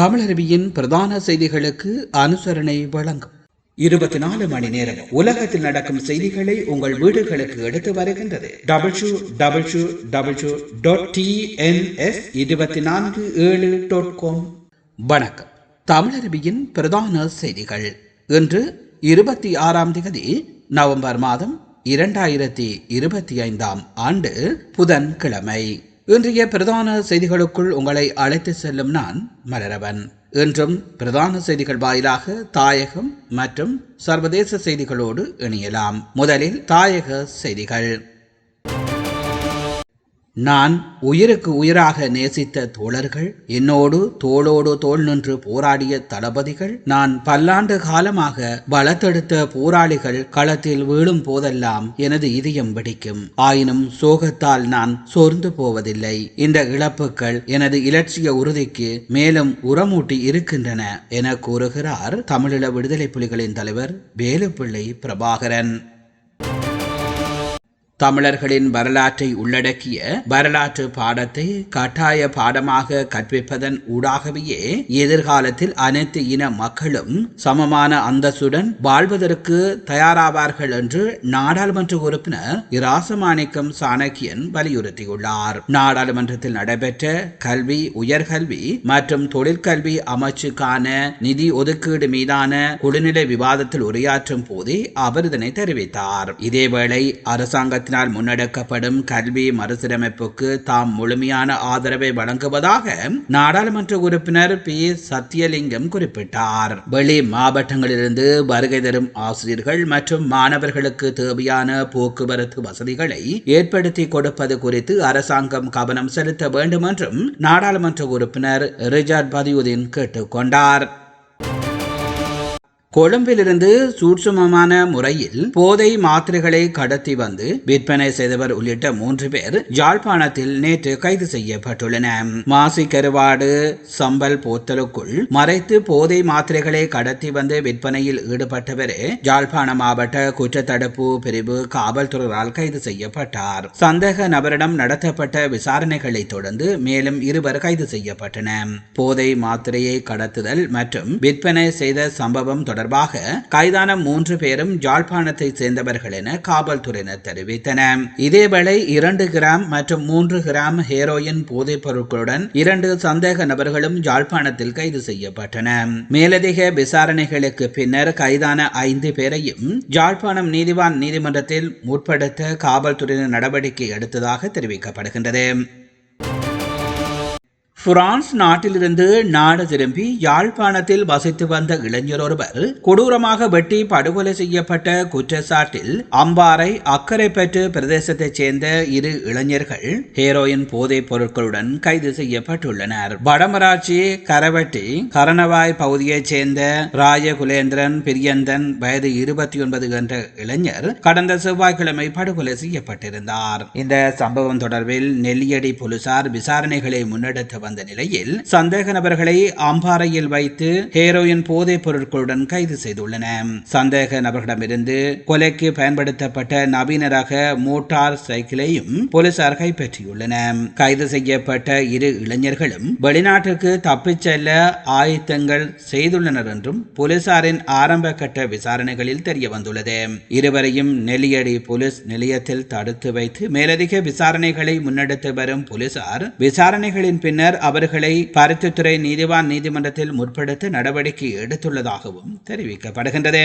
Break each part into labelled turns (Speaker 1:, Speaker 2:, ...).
Speaker 1: தமிழருவியின் பிரதான செய்திகளுக்கு அனுசரணை வழங்கும். இருபத்தி நாலு மணி நேரம் உலகத்தில் நடக்கும் செய்திகளை உங்கள் வீடுகளுக்கு எடுத்து வருகின்றது. W W W dot TNS இருபத்தி நான்கு ஏழு டாட் காம் வணக்கம். தமிழருவியின் பிரதான செய்திகள். இன்று இருபத்தி ஆறாம் தேதி நவம்பர் மாதம் இரண்டாயிரத்தி இருபத்தி ஐந்தாம் ஆண்டு புதன்கிழமை. இன்றைய பிரதான செய்திகளுக்குள் உங்களை அழைத்து செல்லும் நான் மலரவன். இன்றும் பிரதான செய்திகள் வாயிலாக தாயகம் மற்றும் சர்வதேச செய்திகளோடு இணையலாம். முதலில் தாயக செய்திகள். நான் உயிருக்கு உயிராக நேசித்த தோழர்கள் என்னோடு தோளோடு தோள் நின்று போராடிய தளபதிகள் நான் பல்லாண்டு காலமாக பலத்தெடுத்த போராளிகள் களத்தில் வீழும் போதெல்லாம் எனது இதயம் வெடிக்கும். ஆயினும் சோகத்தால் நான் சோர்ந்து போவதில்லை. இந்த இழப்புகள் எனது இலட்சிய உறுதிக்கு மேலும் உரமூட்டி இருக்கின்றன என கூறுகிறார் தமிழீழ விடுதலை புலிகளின் தலைவர் வேலுப்பிள்ளை பிரபாகரன். தமிழர்களின் வரலாற்றை உள்ளடக்கிய வரலாற்று பாடத்தை கட்டாய பாடமாக கற்பிப்பதன் ஊடாகவே எதிர்காலத்தில் அனைத்து இன மக்களும் சமமான அந்தஸ்துடன் வாழ்வதற்கு தயாராவார்கள் என்று நாடாளுமன்ற உறுப்பினர் இராசமாணிக்கம் சாணக்கியன் வலியுறுத்தியுள்ளார். நாடாளுமன்றத்தில் நடைபெற்ற கல்வி உயர்கல்வி மற்றும் தொழிற்கல்வி அமைச்சுக்கான நிதி ஒதுக்கீடு மீதான குடிநிலை விவாதத்தில் உரையாற்றும் போதே அவர் இதனை தெரிவித்தார். இதேவேளை அரசாங்க அரசாங்கத்தினால் முன்னெடுக்கப்படும் கல்வி மறுசீரமைப்புக்கு தாம் முழுமையான ஆதரவை வழங்குவதாக நாடாளுமன்ற உறுப்பினர் பி. சத்தியலிங்கம் குறிப்பிட்டார். வெளி மாவட்டங்களிலிருந்து வருகை தரும் ஆசிரியர்கள் மற்றும் மாணவர்களுக்கு தேவையான போக்குவரத்து வசதிகளை ஏற்படுத்தி கொடுப்பது குறித்து அரசாங்கம் கவனம் செலுத்த வேண்டும் என்றும் நாடாளுமன்ற உறுப்பினர் ரிஜாட் பதியுதீன் கேட்டுக்கொண்டார் கொழும்பிலிருந்து சூட்சுமமான முறையில் போதை மாத்திரைகளை கடத்தி வந்து விற்பனை செய்தவர் உள்ளிட்ட மூன்று பேர் யாழ்ப்பாணத்தில் நேற்று கைது செய்யப்பட்டுள்ளன. மாசி கருவாடு சம்பல் போத்தலுக்குள் மறைத்து போதை மாத்திரைகளை கடத்தி வந்து விற்பனையில் ஈடுபட்டவரே யாழ்ப்பாண மாவட்ட குற்றத்தடுப்பு பிரிவு காவல்துறையால் கைது செய்யப்பட்டார். சந்தேக நபரிடம் நடத்தப்பட்ட விசாரணைகளை தொடர்ந்து மேலும் இருவர் கைது செய்யப்பட்டன போதை மாத்திரையை கடத்துதல் மற்றும் விற்பனை செய்த சம்பவம் தொடர்பாக தொடர்பாக கைதான மூன்று பேரும் ஜாழ்ப்பாணத்தை சேர்ந்தவர்கள் என காவல்துறையினர் தெரிவித்தனர் இதேவேளை இரண்டு கிராம் மற்றும் மூன்று கிராம் ஹெரோயின் போதைப் பொருட்களுடன் இரண்டு சந்தேக நபர்களும் ஜாழ்ப்பாணத்தில் கைது செய்யப்பட்டன. மேலதிக விசாரணைகளுக்கு பின்னர் கைதான ஐந்து பேரையும் ஜாழ்ப்பாணம் நீதிவான் நீதிமன்றத்தில் முற்படுத்த காவல்துறையினர் நடவடிக்கை எடுத்ததாக தெரிவிக்கப்படுகின்றது. பிரான்ஸ் நாட்டிலிருந்து நாடு திரும்பி யாழ்ப்பாணத்தில் வசித்து வந்த இளைஞர் ஒருவர் கொடூரமாக வெட்டி படுகொலை செய்யப்பட்ட குற்றச்சாட்டில் அம்பாறை அக்கரைப்பற்று பிரதேசத்தைச் சேர்ந்த இரு இளைஞர்கள் ஹீரோயின் போதைப் பொருட்களுடன் கைது செய்யப்பட்டுள்ளனர். வடமராட்சி கரவட்டி கரணவாய் பகுதியைச் சேர்ந்த ராஜகுலேந்திரன் பிரியந்தன் வயது இருபத்தி ஒன்பது என்ற இளைஞர் கடந்த செவ்வாய்க்கிழமை படுகொலை செய்யப்பட்டிருந்தார். இந்த சம்பவம் தொடர்பில் நெல்லியடி போலீசார் விசாரணைகளை முன்னெடுத்து வந்த நிலையில் சந்தேக நபர்களை அம்பாறையில் வைத்து ஹேரோயின் போதைப் பொருட்களுடன் கைது செய்துள்ளன. சந்தேக நபர்களிடமிருந்து கொலைக்கு பயன்படுத்தப்பட்ட நவீன ரக மோட்டார் சைக்கிளையும் போலீசார் கைப்பற்றியுள்ளன. கைது செய்யப்பட்ட இரு இளைஞர்களும் வெளிநாட்டுக்கு தப்பிச் செல்ல ஆயத்தங்கள் செய்துள்ளனர் என்றும் போலீசாரின் ஆரம்ப கட்ட விசாரணைகளில் தெரிய வந்துள்ளது இருவரையும் நெல்லியடி போலீஸ் நிலையத்தில் தடுத்து வைத்து மேலதிக விசாரணைகளை முன்னெடுத்து வரும் போலீசார் விசாரணைகளின் பின்னர் அவர்களை பருத்தித்துறை நீதிவான் நீதிமன்றத்தில் முற்படுத்த நடவடிக்கை எடுத்துள்ளதாகவும் தெரிவிக்கப்படுகின்றது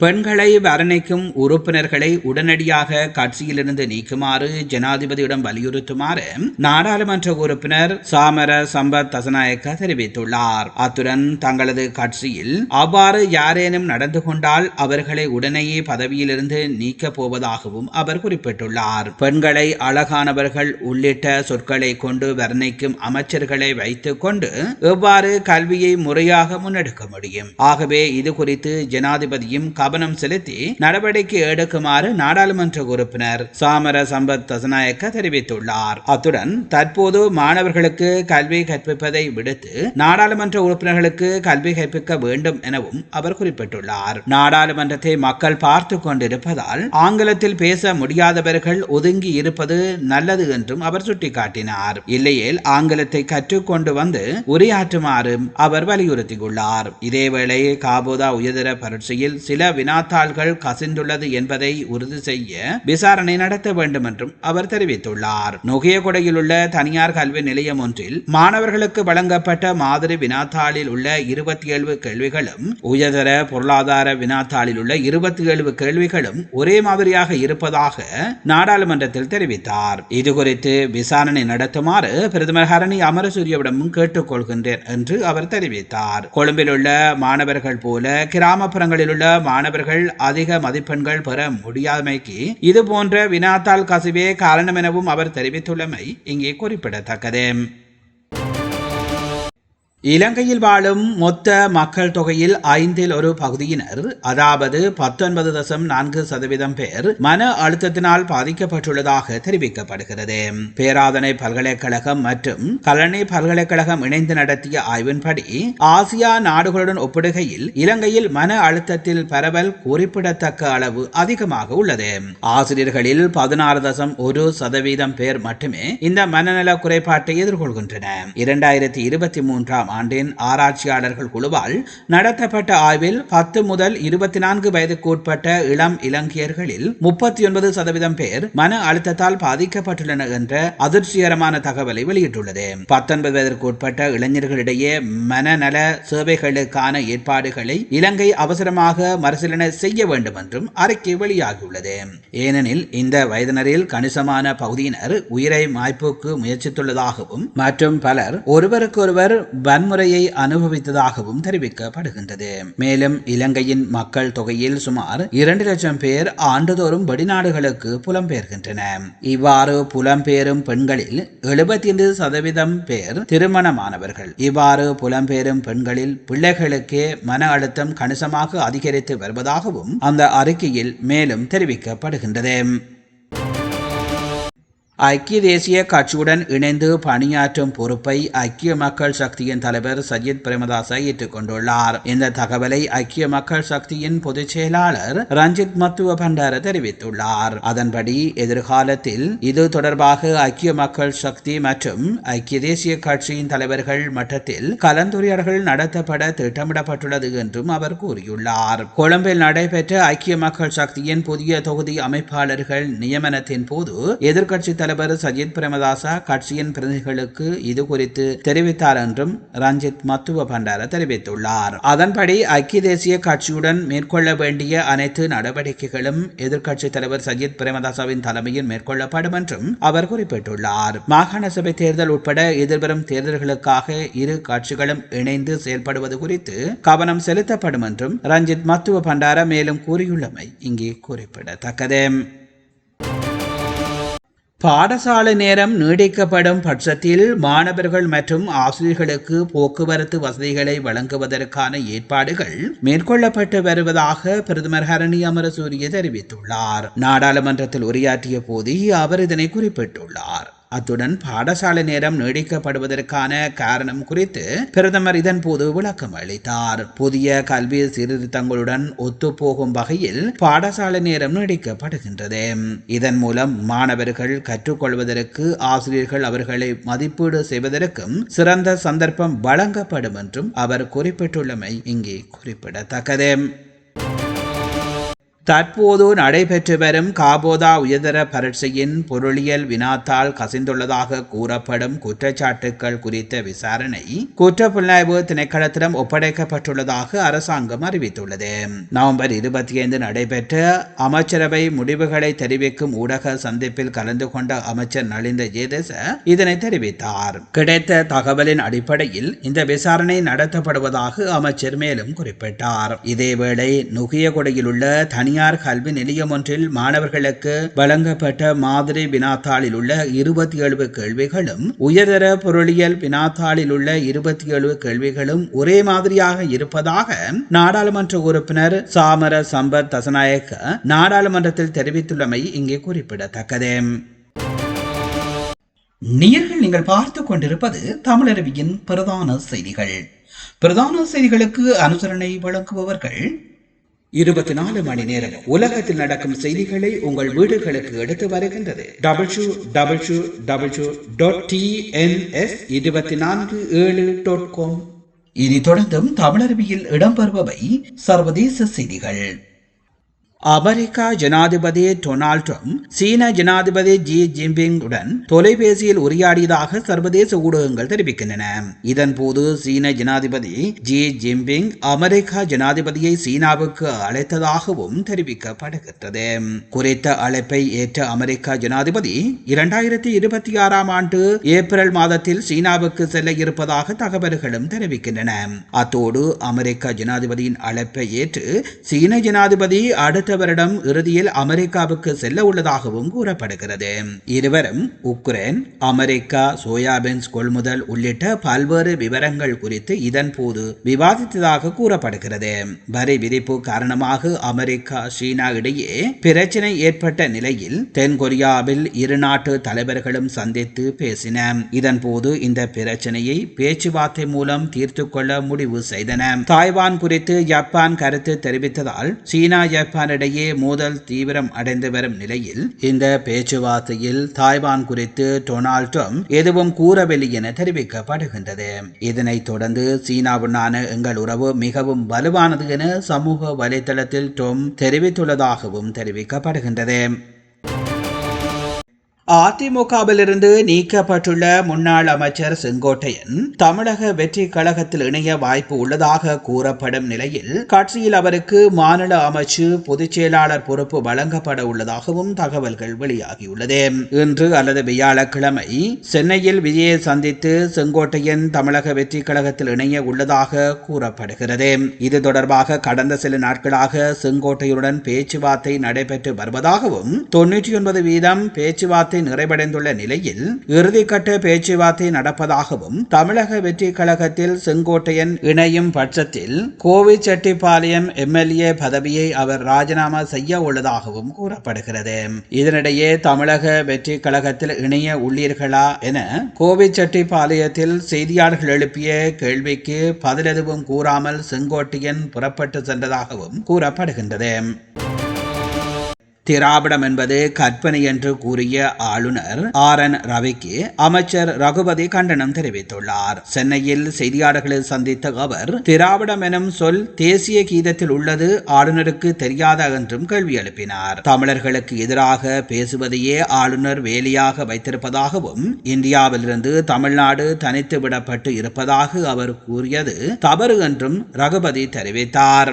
Speaker 1: பெண்களை வர்ணிக்கும் உறுப்பினர்களை உடனடியாக கட்சியிலிருந்து நீக்குமாறு ஜனாதிபதியிடம் வலியுறுத்துமாறு நாடாளுமன்ற உறுப்பினர் சாமர சம்பத் தசநாயக்க தெரிவித்துள்ளார். அத்துடன் தங்களது கட்சியில் அவ்வாறு யாரேனும் நடந்து கொண்டால் அவர்களை உடனேயே பதவியிலிருந்து நீக்கப் போவதாகவும் அவர் குறிப்பிட்டுள்ளார். பெண்களை அழகானவர்கள் உள்ளிட்ட சொற்களை கொண்டு வர்ணிக்கும் அமைச்சர்களை வைத்துக் கொண்டு எவ்வாறு கல்வியை முறையாக முன்னெடுக்க முடியும்? ஆகவே இது குறித்து ஜனாதிபதியும் கவனம் செலுத்தி நடவடிக்கை எடுக்குமாறு நாடாளுமன்ற உறுப்பினர் சாமர சம்பத் தசநாயக்க தெரிவித்துள்ளார். அத்துடன் தற்போது மாணவர்களுக்கு கல்வி கற்பிப்பதை விடுத்து நாடாளுமன்ற உறுப்பினர்களுக்கு கல்வி கற்பிக்க வேண்டும் எனவும் அவர் குறிப்பிட்டுள்ளார். நாடாளுமன்றத்தை மக்கள் பார்த்து கொண்டிருப்பதால் ஆங்கிலத்தில் பேச முடியாதவர்கள் ஒதுங்கி இருப்பது நல்லது என்றும் அவர் சுட்டிக்காட்டினார். இல்லையேல் ஆங்கிலத்தை கற்றுக்கொண்டு வந்து உரையாற்றுமாறும் அவர் வலியுறுத்தியுள்ளார். இதேவேளை காபோதா உயர்தர பரீட்சையில் சில வினாத்தாள்கள் கசிந்துள்ளது என்பதை உறுதி செய்ய விசாரணை நடத்த வேண்டும் என்றும் அவர் தெரிவித்துள்ளார். நுகையகுடையில் உள்ள தனியார் கல்வி நிலையம் ஒன்றில் மாணவர்களுக்கு வழங்கப்பட்ட மாதிரி வினாத்தாளில் உள்ள இருபத்தி ஏழு கேள்விகளும் உயர்தர பொருளாதார வினாத்தாளில் உள்ள இருபத்தி ஏழு கேள்விகளும் ஒரே மாதிரியாக இருப்பதாக நாடாளுமன்றத்தில் தெரிவித்தார். இது குறித்து விசாரணை நடத்துமாறு பிரதமர் ஹரணி அமரசூரியவிடமும் கேட்டுக்கொள்கின்றேன் என்று அவர் தெரிவித்தார். கொழும்பில் உள்ள மாணவர்கள் போல கிராமப்புறங்களில் உள்ள மாணவர்கள் அதிக மதிப்பெண்கள் பெற முடியாமைக்கு இது போன்ற வினாத்தாள் கசிவே காரணம் எனவும் அவர் தெரிவித்துள்ளமை இங்கே குறிப்பிடத்தக்கது. இலங்கையில் வாழும் மொத்த மக்கள் தொகையில் ஐந்தில் ஒரு பகுதியினர். அதாவது பத்தொன்பது தசம் நான்கு சதவீதம் பேர் மன அழுத்தத்தினால் பாதிக்கப்பட்டுள்ளதாக தெரிவிக்கப்படுகிறது. பேராதனை பல்கலைக்கழகம் மற்றும் கலனி பல்கலைக்கழகம் இணைந்து நடத்திய ஆய்வின்படி ஆசியா நாடுகளுடன் ஒப்பிடுகையில் இலங்கையில் மன அழுத்தத்தில் பரவல் குறிப்பிடத்தக்க அளவு அதிகமாக உள்ளது. ஆசிரியர்களில் பதினாறு தசம் ஒரு சதவீதம் பேர் மட்டுமே இந்த மனநல குறைபாட்டை எதிர்கொள்கின்றனர். இரண்டாயிரத்தி இருபத்தி மூன்றாம் ஆண்டின் ஆராய்ச்சியாளர்கள் குழுவால் நடத்தப்பட்ட ஆய்வில் பத்து முதல் இருபத்தி நான்கு வயதுக்கு உட்பட்ட இளம் இலங்கையர்களில் முப்பத்தி ஒன்பது சதவீதம் பேர் மன அழுத்தத்தால் பாதிக்கப்பட்டுள்ளனர் என்ற அதிர்ச்சிகரமான தகவலை வெளியிட்டுள்ளது. பத்தொன்பது வயதிற்கு உட்பட்ட இளைஞர்களிடையே மனநல சேவைகளுக்கான ஏற்பாடுகளை இலங்கை அவசரமாக மறுசீலனை செய்ய வேண்டும் என்றும் அறிக்கை வெளியாகியுள்ளது. ஏனெனில் இந்த வயதினரில் கணிசமான பகுதியினர் உயிரை மாய்ப்புக்கு முயற்சித்துள்ளதாகவும் மற்றும் பலர் ஒருவருக்கொருவர் வன்முறையை அனுபவித்ததாகவும் தெரிவிக்கப்படுகின்றது. மேலும் இலங்கையின் மக்கள் தொகையில் சுமார் இரண்டு லட்சம் பேர் ஆண்டுதோறும் வெளிநாடுகளுக்கு புலம்பெயர்கின்றனர் இவ்வாறு புலம்பெயரும் பெண்களில் எழுபத்தி ஐந்து சதவீதம் பேர் திருமணமானவர்கள். இவ்வாறு புலம்பெயரும் பெண்களில் பிள்ளைகளுக்கே மன அழுத்தம் கணிசமாக அதிகரித்து வருவதாகவும் அந்த அறிக்கையில் மேலும் தெரிவிக்கப்படுகின்றது. ஐக்கிய தேசிய கட்சியுடன் இணைந்து பணியாற்றும் பொறுப்பை ஐக்கிய மக்கள் சக்தியின் தலைவர் சஜித் பிரேமதாசை ஏற்றுக்கொண்டுள்ளார். இந்த தகவலை ஐக்கிய மக்கள் சக்தியின் பொதுச் செயலாளர் ரஞ்சித் மத்துவ பண்டார தெரிவித்துள்ளார். அதன்படி எதிர்காலத்தில் இது தொடர்பாக ஐக்கிய மக்கள் சக்தி மற்றும் ஐக்கிய தேசிய கட்சியின் தலைவர்கள் மட்டத்தில் கலந்துரையாடல்கள் நடத்தப்பட திட்டமிடப்பட்டுள்ளது என்றும் அவர் கூறியுள்ளார். கொழும்பில் நடைபெற்ற ஐக்கிய மக்கள் சக்தியின் புதிய தொகுதி அமைப்பாளர்கள் நியமனத்தின் போது எதிர்க்கட்சி தலைவர் சஜித் பிரேமதாசா கட்சியின் பிரதிநிதிகளுக்கு இது குறித்து தெரிவித்தார் என்றும் ரஞ்சித் மத்துவ பண்டார தெரிவித்துள்ளார். அதன்படி ஐக்கிய தேசிய கட்சியுடன் மேற்கொள்ள வேண்டிய அனைத்து நடவடிக்கைகளும் எதிர்க்கட்சி தலைவர் சஜித் பிரேமதாசாவின் தலைமையில் மேற்கொள்ளப்படும் என்றும் அவர் குறிப்பிட்டுள்ளார். மாகாண சபை தேர்தல் உட்பட எதிர்வரும் தேர்தல்களுக்காக இரு கட்சிகளும் இணைந்து செயல்படுவது குறித்து கவனம் செலுத்தப்படும் என்றும் ரஞ்சித் மத்துவ பண்டார மேலும் கூறியுள்ளமை இங்கே குறிப்பிடத்தக்கது. பாடசாலை நேரம் நீடிக்கப்படும் பட்சத்தில் மாணவர்கள் மற்றும் ஆசிரியர்களுக்கு போக்குவரத்து வசதிகளை வழங்குவதற்கான ஏற்பாடுகள் மேற்கொள்ளப்பட்டு வருவதாக பிரதமர் ஹரணி அமரசூரிய தெரிவித்துள்ளார். நாடாளுமன்றத்தில் உரையாற்றிய போது அவர் இதனை குறிப்பிட்டுள்ளார். அத்துடன் பாடசாலை நேரம் நீடிக்கப்படுவதற்கான காரணம் குறித்து பிரதமர் இதன் போது விளக்கம் அளித்தார். புதிய கல்வி சீர்திருத்தங்களுடன் ஒத்துப்போகும் வகையில் பாடசாலை நேரம் நீடிக்கப்படுகின்றது. இதன் மூலம் மாணவர்கள் கற்றுக்கொள்வதற்கு ஆசிரியர்கள் அவர்களை மதிப்பீடு செய்வதற்கும் சிறந்த சந்தர்ப்பம் வழங்கப்படும் என்றும் அவர் குறிப்பிட்டுள்ளமை இங்கே குறிப்பிடத்தக்கது. தற்போது நடைபெற்று வரும் காபோதா உயர்தர பரீட்சையின் பொருளியல் வினாத்தால் கசிந்துள்ளதாக கூறப்படும் குற்றச்சாட்டுகள் குறித்த விசாரணை குற்றப்புலனாய்வு திணைக்களத்திடம் ஒப்படைக்கப்பட்டுள்ளதாக அரசாங்கம் அறிவித்துள்ளது. நவம்பர் இருபத்தி ஐந்து நடைபெற்ற அமைச்சரவை முடிவுகளை தெரிவிக்கும் ஊடக சந்திப்பில் கலந்து கொண்ட அமைச்சர் நலிந்த ஜேதச இதனை தெரிவித்தார். கிடைத்த தகவலின் அடிப்படையில் இந்த விசாரணை நடத்தப்படுவதாக அமைச்சர் மேலும் குறிப்பிட்டார். இதேவேளை நுகியகொடையில் உள்ள தனி தனியார் கல்வி நிலையம் ஒன்றில் மாணவர்களுக்கு வழங்கப்பட்ட மாதிரி வினாத்தாளில் உள்ள இருபத்தி ஏழு கேள்விகளும் உயர்தர பொருளியல் வினாத்தாளில் உள்ள இருபத்தி ஏழு கேள்விகளும் ஒரே மாதிரியாக இருப்பதாக நாடாளுமன்ற உறுப்பினர் சாமர சம்பத் தசநாயக்க நாடாளுமன்றத்தில் தெரிவித்துள்ளமை இங்கே குறிப்பிடத்தக்கது. நீர்கள் நீங்கள் பார்த்து கொண்டிருப்பது தமிழருவியின் பிரதான செய்திகள். பிரதான செய்திகளுக்கு அனுசரணை வழங்குபவர்கள் இருபத்தி நாலு மணி நேரம் உலகத்தில் நடக்கும் செய்திகளை உங்கள் வீடுகளுக்கு எடுத்து வருகின்றது. W W W dot TNS இருபத்தி நான்கு ஏழு டாட் காம் இனி தொடர்ந்தும் தமிழருவியில் இடம்பெறுபவை சர்வதேச செய்திகள். அமெரிக்கா ஜனாதிபதி டொனால்ட் ட்ரம்ப் சீன ஜனாதிபதி ஜி ஜின்பிங் உடன் தொலைபேசியில் உரையாடியதாக சர்வதேச ஊடகங்கள் தெரிவிக்கின்றன. இதன்போது சீன ஜனாதிபதி ஜி ஜின்பிங் அமெரிக்கா ஜனாதிபதியை சீனாவுக்கு அழைத்ததாகவும் தெரிவிக்கப்படுகிறது குறித்த அழைப்பை ஏற்ற அமெரிக்கா ஜனாதிபதி இரண்டாயிரத்தி இருபத்தி ஆறாம் ஆண்டு ஏப்ரல் மாதத்தில் சீனாவுக்கு செல்ல இருப்பதாக தகவல்களும் தெரிவிக்கின்றன. அத்தோடு அமெரிக்கா ஜனாதிபதியின் அழைப்பை ஏற்று சீன ஜனாதிபதி அடுத்த அடுத்த வருடம் இறுதியில் அமெரிக்காவுக்கு செல்ல உள்ளதாகவும் கூறப்படுகிறது. இருவரும் உக்ரைன் அமெரிக்கா சோயாபீன்ஸ் கொள்முதல் உள்ளிட்ட பல்வேறு விவரங்கள் குறித்து இதன் போது விவாதித்ததாக கூறப்படுகிறது. வரி விதிப்பு காரணமாக அமெரிக்கா சீனா இடையே பிரச்சனை ஏற்பட்ட நிலையில் தென்கொரியாவில் இரு நாட்டு தலைவர்களும் சந்தித்து பேசின. இதன் போது இந்த பிரச்சனையை பேச்சுவார்த்தை மூலம் தீர்த்து கொள்ள முடிவு செய்தன. தாய்வான் குறித்து ஜப்பான் கருத்து தெரிவித்ததால் சீனா ஜப்பான் இருநாடுகளிடையே மோதல் தீவிரம் அடைந்து வரும் நிலையில் இந்த பேச்சுவார்த்தையில் தாய்வான் குறித்து டொனால்ட் ட்ரம்ப் எதுவும் கூறவில்லை என தெரிவிக்கப்படுகின்றது. இதனைத் தொடர்ந்து சீனாவுடனான எங்கள் உறவு மிகவும் வலுவானது என சமூக வலைதளத்தில் டொம் தெரிவித்துள்ளதாகவும் தெரிவிக்கப்படுகின்றது. அதிமுகவிலிருந்து நீக்கப்பட்டுள்ள முன்னாள் அமைச்சர் செங்கோட்டையன் தமிழக வெற்றி கழகத்தில் இணைய வாய்ப்பு உள்ளதாக கூறப்படும் நிலையில் கட்சியில் அவருக்கு மாநில அமைச்சு பொதுச் செயலாளர் பொறுப்பு வழங்கப்பட உள்ளதாகவும் தகவல்கள் வெளியாகியுள்ளது. இன்று அல்லது வியாழக்கிழமை சென்னையில் விஜயை சந்தித்து செங்கோட்டையன் தமிழக வெற்றி கழகத்தில் இணைய உள்ளதாக கூறப்படுகிறது. இது தொடர்பாக கடந்த சில நாட்களாக செங்கோட்டையுடன் பேச்சுவார்த்தை நடைபெற்று வருவதாகவும் தொன்னூற்றி ஒன்பது வீதம் பேச்சுவார்த்தை பேச்சுவார்த்தை நிறைவடைந்துள்ள நிலையில் இறுதிக்கட்ட பேச்சுவார்த்தை நடப்பதாகவும் தமிழக வெற்றி கழகத்தில் செங்கோட்டையன் இணையும் பட்சத்தில் கோவிச்செட்டிப்பாளையம் எம்எல்ஏ பதவியை அவர் ராஜினாமா செய்ய உள்ளதாகவும் கூறப்படுகிறது. இதனிடையே தமிழக வெற்றி கழகத்தில் இணைய உள்ளீர்களா என கோவிச்செட்டிப்பாளையத்தில் செய்தியாளர்கள் எழுப்பிய கேள்விக்கு பதிலெதுவும் கூறாமல் செங்கோட்டையன் புறப்பட்டு சென்றதாகவும் கூறப்படுகின்றது. திராவிடம் என்பது கற்பனை என்று கூறிய ஆளுநர் ஆர் என் ரவிக்கு அமைச்சர் ரகுபதி கண்டனம் தெரிவித்துள்ளார். சென்னையில் செய்தியாளர்களை சந்தித்த அவர் திராவிடம் எனும் சொல் தேசிய கீதத்தில் உள்ளது ஆளுநருக்கு தெரியாத என்றும் கேள்வி எழுப்பினார். தமிழர்களுக்கு எதிராக பேசுவதையே ஆளுநர் வேலையாக வைத்திருப்பதாகவும் இந்தியாவிலிருந்து தமிழ்நாடு தனித்து விடப்பட்டு இருப்பதாக அவர் கூறியது தவறு என்றும் ரகுபதி தெரிவித்தார்.